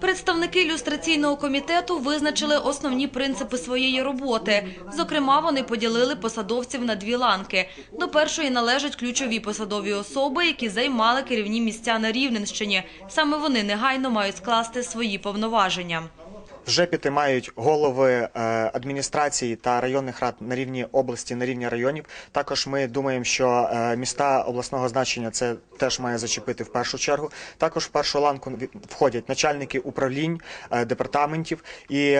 Представники ілюстраційного комітету визначили основні принципи своєї роботи. Зокрема, вони поділили посадовців на дві ланки. До першої належать ключові посадові особи, які займали керівні місця на Рівненщині. Саме вони негайно мають скласти свої повноваження. Вже піти мають голови е, адміністрації та районних рад на рівні області, на рівні районів. Також ми думаємо, що е, міста обласного значення це теж має зачепити в першу чергу. Також в першу ланку входять начальники управлінь, е, департаментів і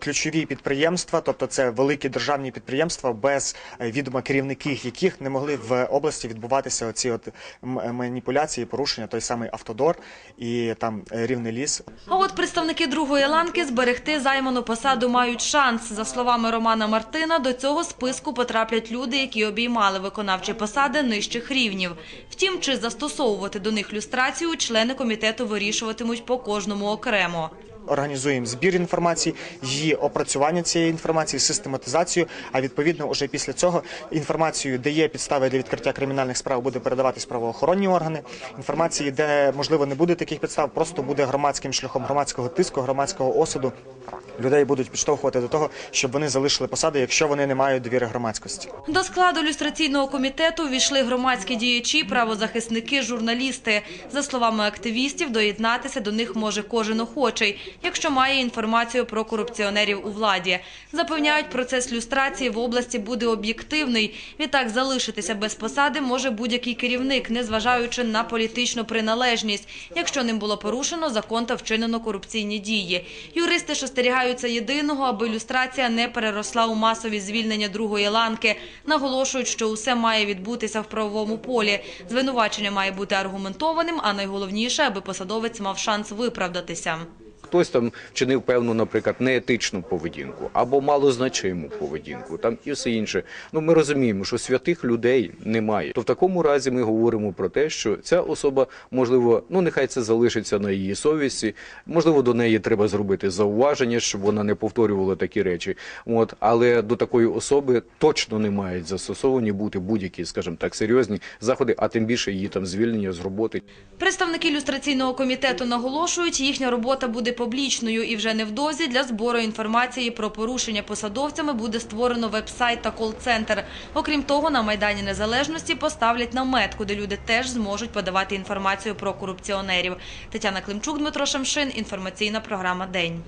ключові підприємства, тобто це великі державні підприємства, без відома керівників яких не могли в області відбуватися оці от маніпуляції, порушення, той самий автодор і там рівний ліс. А от представники другої ланки зберегти займану посаду мають шанс. За словами Романа Мартина, до цього списку потраплять люди, які обіймали виконавчі посади нижчих рівнів. Втім, чи застосовувати до них люстрацію, члени комітету вирішуватимуть по кожному окремо. Організуємо збір інформації, її опрацювання цієї інформації, систематизацію. А відповідно, уже після цього інформацію, де є підстави для відкриття кримінальних справ, буде передаватись правоохоронні органи. Інформації, де можливо не буде таких підстав, просто буде громадським шляхом громадського тиску, громадського осуду. Людей будуть підштовхувати до того, щоб вони залишили посади, якщо вони не мають довіри громадськості. До складу люстраційного комітету ввійшли громадські діячі, правозахисники, журналісти. За словами активістів, доєднатися до них може кожен охочий, якщо має інформацію про корупціонерів у владі. Запевняють, процес люстрації в області буде об'єктивний. Відтак залишитися без посади може будь-який керівник, незважаючи на політичну приналежність, якщо ним було порушено закон та вчинено корупційні дії. Юристи шостерігаються єдиного, аби люстрація не переросла у масові звільнення другої ланки. Наголошують, що усе має відбутися в правовому полі. Звинувачення має бути аргументованим, а найголовніше, аби посадовець мав шанс виправдатися. Хтось там вчинив певну, наприклад, неетичну поведінку або малозначиму поведінку, там і все інше. Ну ми розуміємо, що святих людей немає. То в такому разі ми говоримо про те, що ця особа, можливо, ну нехай це залишиться на її совісті. Можливо, до неї треба зробити зауваження, щоб вона не повторювала такі речі. От але до такої особи точно не мають застосовані бути будь-які, скажімо так, серйозні заходи, а тим більше її там звільнення з роботи. Представники люстраційного комітету наголошують, їхня робота буде публічною і вже невдовзі для збору інформації про порушення посадовцями буде створено веб-сайт та кол-центр. Окрім того, на Майдані Незалежності поставлять намет, куди люди теж зможуть подавати інформацію про корупціонерів. Тетяна Климчук, Дмитро Шамшин, інформаційна програма «День».